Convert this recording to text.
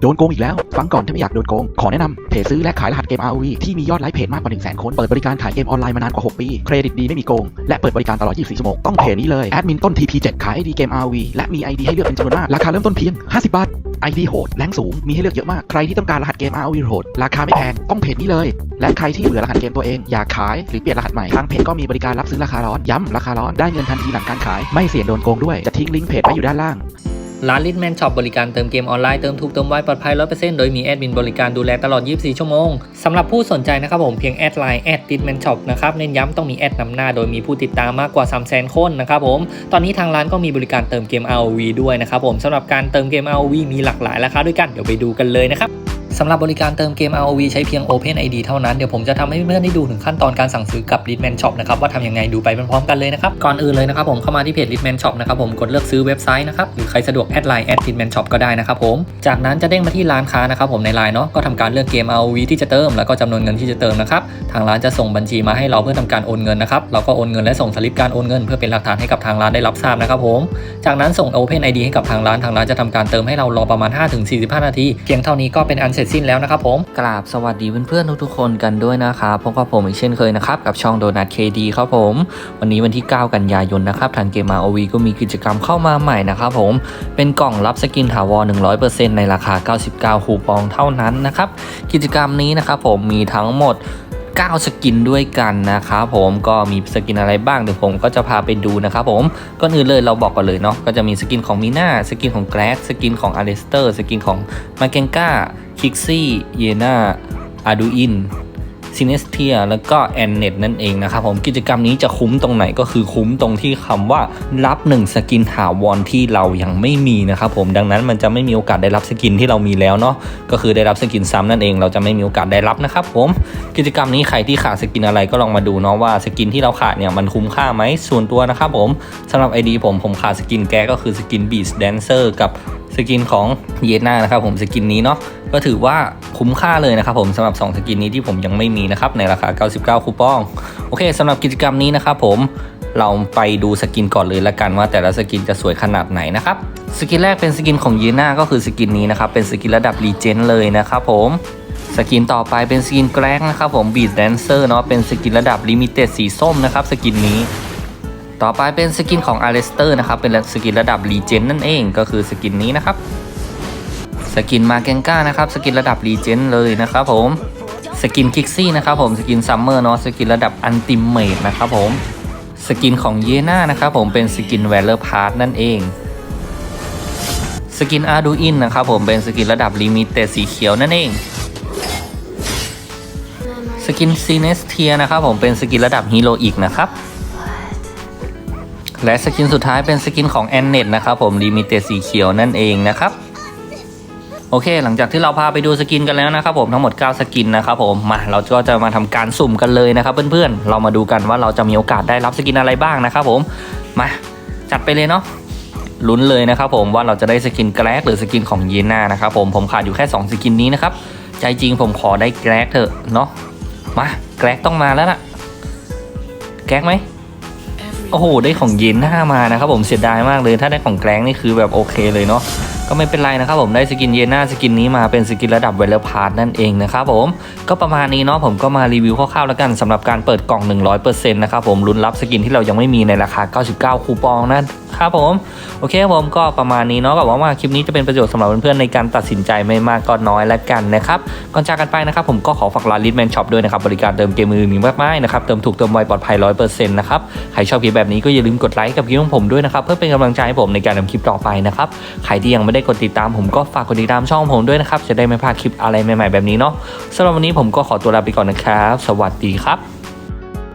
โดนโกงอีกแล้ว ฟังก่อนถ้าไม่อยากโดนโกง ขอแนะนำเพจซื้อและขายรหัสเกม ROV ที่มียอดไลค์เพจมากกว่า 1 0 0 0 0 0คน เปิดบริการขายเกมออนไลน์มานานกว่า 6 ปี เครดิตดีไม่มีโกง และเปิดบริการตลอด 24 ชั่วโมง ต้องเพจนี้เลย แอดมินต้น TP7 ขาย ID เกม ROV และมี ID ให้เลือกเป็นจำนวนมาก ราคาเริ่มต้นเพียง 50 บาท ID โหดแรงสูง มีให้เลือกเยอะมาก ใครที่ต้องการรหัสเกม ROV โหด ราคาไม่แพง ต้องเพจนี้เลย และใครที่เบื่อรหัสเกมตัวเอง อยากขายหรือเปลี่ยนรหัสใหม่ ทางเพจก็มีบริการรับซื้อราคาร้อน ย้ำราคาร้อน ได้เงินทันทีหลังการขาย ไม่เสี่ยงโดนโกงด้วย จะทิ้งลิงก์เพจไว้อยู่ด้านล่าง ร้านลิทแมนช็อปบริการเติมเกมออนไลน์เติมถูกเติมไวปลอดภัย 100%โดยมีแอดมินบริการดูแลตลอด 24 ชั่วโมงสำหรับผู้สนใจนะครับผมเพียงแอดไลน์แอดลิทแมนช็อปนะครับเน้นย้ำต้องมีแอดนำหน้าโดยมีผู้ติดตามมากกว่า 300,000 คนนะครับผมตอนนี้ทางร้านก็มีบริการเติมเกม ROV ด้วยนะครับผมสำหรับการเติมเกม ROV มีหลากหลายราคาด้วยกันเดี๋ยวไปดูกันเลยนะครับ สำหรับบริการเติมเกม ROV ใช้เพียง Open ID เท่านั้น เดี๋ยวผมจะทำให้เพื่อนได้ดูถึงขั้นตอนการสั่งซื้อกับ Litman Shop นะครับว่าทำยังไงดูไปพร้อมกันเลยนะครับ ก่อนอื่นเลยนะครับผมเข้ามาที่เพจ Litman Shop นะครับผมกดเลือกซื้อเว็บไซต์นะครับหรือใครสะดวกแอดไลน์แอด Litman Shop ก็ได้นะครับผมจากนั้นจะเด้งมาที่ร้านค้านะครับผมในไลน์เนาะก็ทำการเลือกเกม ROV ที่จะเติมแล้วก็จำนวนเงินที่จะเติมนะครับทางร้านจะส่งบัญชีมาให้เราเพื่อทำการโอนเงินนะครับเราก็โอนเงินและส่งสลิปการโอนเงิน เพื่อเป็นหลักฐานให้กับทางร้านได้รับทราบนะครับผมจากนั้นส่ง Open ID ให้กับทางร้านทางร้านจะทำการเติมให้เรารอประมาณ 5-45 นาทีเพียงเท่านี้ก็เป็นอันเสร็จสิ้นแล้วนะครับผมกราบสวัสดีเพื่อนๆทุกๆคนกันด้วยนะครับพบกับผมอีกเช่นเคยนะครับกับช่องโดนัทเคดีครับผม วันนี้วันที่ 9 กันยายนนะครับทางเกมมาโอวีก็มีกิจกรรมเข้ามาใหม่นะครับผมเป็นกล่องรับสกินถาวร 100%ในราคา 99 คูปองเท่านั้นนะครับกิจกรรมนี้นะครับผมมีทั้งหมด 9 สกินด้วยกันนะครับผมก็มีสกินอะไรบ้างเดี๋ยวผมก็จะพาไปดูนะครับผมก่อนอื่นเลยเราบอกกันเลยเนาะก็จะมีสกินของมีนาสกินของแกรกสกินของอเลสเตอร์สกินของมาเกงกาคิกซี่เยนาอาดูอิน ซินเนสเทียแล้วก็แอนเน็ตนั่นเองนะครับผมกิจกรรมนี้จะคุ้มตรงไหนก็คือคุ้มตรงที่คำว่ารับ 1 สกินถาวรที่เรายังไม่มีนะครับผมดังนั้นมันจะไม่มีโอกาสได้รับสกินที่เรามีแล้วเนาะก็คือได้รับสกินซ้ำนั่นเอง เราจะไม่มีโอกาสได้รับนะครับผมกิจกรรมนี้ใครที่ขาดสกินอะไรก็ลองมาดูเนาะว่าสกินที่เราขาดเนี่ยมันคุ้มค่าไหมส่วนตัวนะครับผมสำหรับ ID ผมผมขาดสกินแกก็คือสกินบีสแดนเซอร์กับสกินของเยน่านะครับผมสกินนี้เนาะก็ถือว่าคุ้มค่าเลยนะครับผมสำหรับ 2 สกินนี้ที่ผมยังไม่มีนะครับในราคา 99 คูปอง โอเคสำหรับกิจกรรมนี้นะครับผมเราไปดูสกินก่อนเลยละกันว่าแต่ละสกินจะสวยขนาดไหนนะครับสกินแรกเป็นสกินของเยน่าก็คือสกินนี้นะครับเป็นสกินระดับรีเจนเลยนะครับผมสกินต่อไปเป็นสกินแกร็กนะครับผมบีดแดนเซอร์เนาะเป็นสกินระดับลิมิเต็ดสีส้มนะครับสกินนี้ ต่อไปเป็นสกินของอเลสเตอร์นะครับเป็นสกินระดับรีเจนนั่นเองก็คือสกินนี้นะครับสกินมาเกงก้านะครับสกินระดับรีเจนเลยนะครับผมสกินคิกซี่นะครับผมสกินซัมเมอร์เนาะสกินระดับอันติเมตนะครับผมสกินของเยน่านะครับผมเป็นสกินแวลเลอร์พาร์ทนั่นเองสกินอาร์ดูอินนะครับผมเป็นสกินระดับลิมิเต็ดสีเขียวนั่นเองสกินซีเนสเทียนะครับผมเป็นสกินระดับฮีโร่อีกนะครับ และสกินสุดท้ายเป็นสกินของแอนเน็ตนะครับผมลิมิเต็ดสีเขียวนั่นเองนะครับโอเค หลังจากที่เราพาไปดูสกินกันแล้วนะครับผมทั้งหมด 9 สกินนะครับผมมาเราก็จะมาทำการสุ่มกันเลยนะครับเพื่อนๆ เรามาดูกันว่าเราจะมีโอกาสได้รับสกินอะไรบ้างนะครับผมมาจัดไปเลยเนาะลุ้นเลยนะครับผมว่าเราจะได้สกินแกลกหรือสกินของเยน่านะครับผมผมขาดอยู่แค่ 2 สกินนี้นะครับใจจริงผมขอได้แกลกเถอะเนาะมาแกลกต้องมาแล้วล่ะ แกลกไหม โอ้โห ได้ของเย็นหน้ามานะครับผมเสียดายมากเลย ถ้าได้ของแกล้งนี่คือแบบโอเคเลยเนาะ ก็ไม่เป็นไรนะครับผมได้สกินเยนหน้าสกินนี้มาเป็นสกินระดับเวลพาร์ทนั่นเองนะครับผมก็ประมาณนี้เนาะผมก็มารีวิวคร่าวๆแล้วกันสำหรับการเปิดกล่อง 100%นะครับผมลุ้นรับสกินที่เรายังไม่มีในราคา 99 คูปองนะครับผมโอเคครับผมก็ประมาณนี้เนาะก็หวังว่าคลิปนี้จะเป็นประโยชน์สำหรับเพื่อนๆในการตัดสินใจไม่มากก็น้อยแล้วกันนะครับก่อนจากกันไปนะครับผมก็ขอฝากร้านลิทแมนช็อปด้วยนะครับบริการเติมเกมมือมีมากมายนะครับเติมถูกเติมไวปลอดภัย100%นะครับใครชอบคลิปแบบนี้ก็อย่าลืมกดไลค์กับคลิปของผมด้วยนะครับเพื่อเป็นกำลังใจให้ผมในการทำคลิปต่อไปนะครับใครที่ยังไม่ได้กดติดตามผมก็ฝากกดติดตามช่องผมด้วยนะครับ จะได้ไม่พลาดคลิปอะไรใหม่ๆแบบนี้เนาะสำหรับวันนี้ผมก็ขอตัวลาไปก่อนนะครับ สวัสดีครับ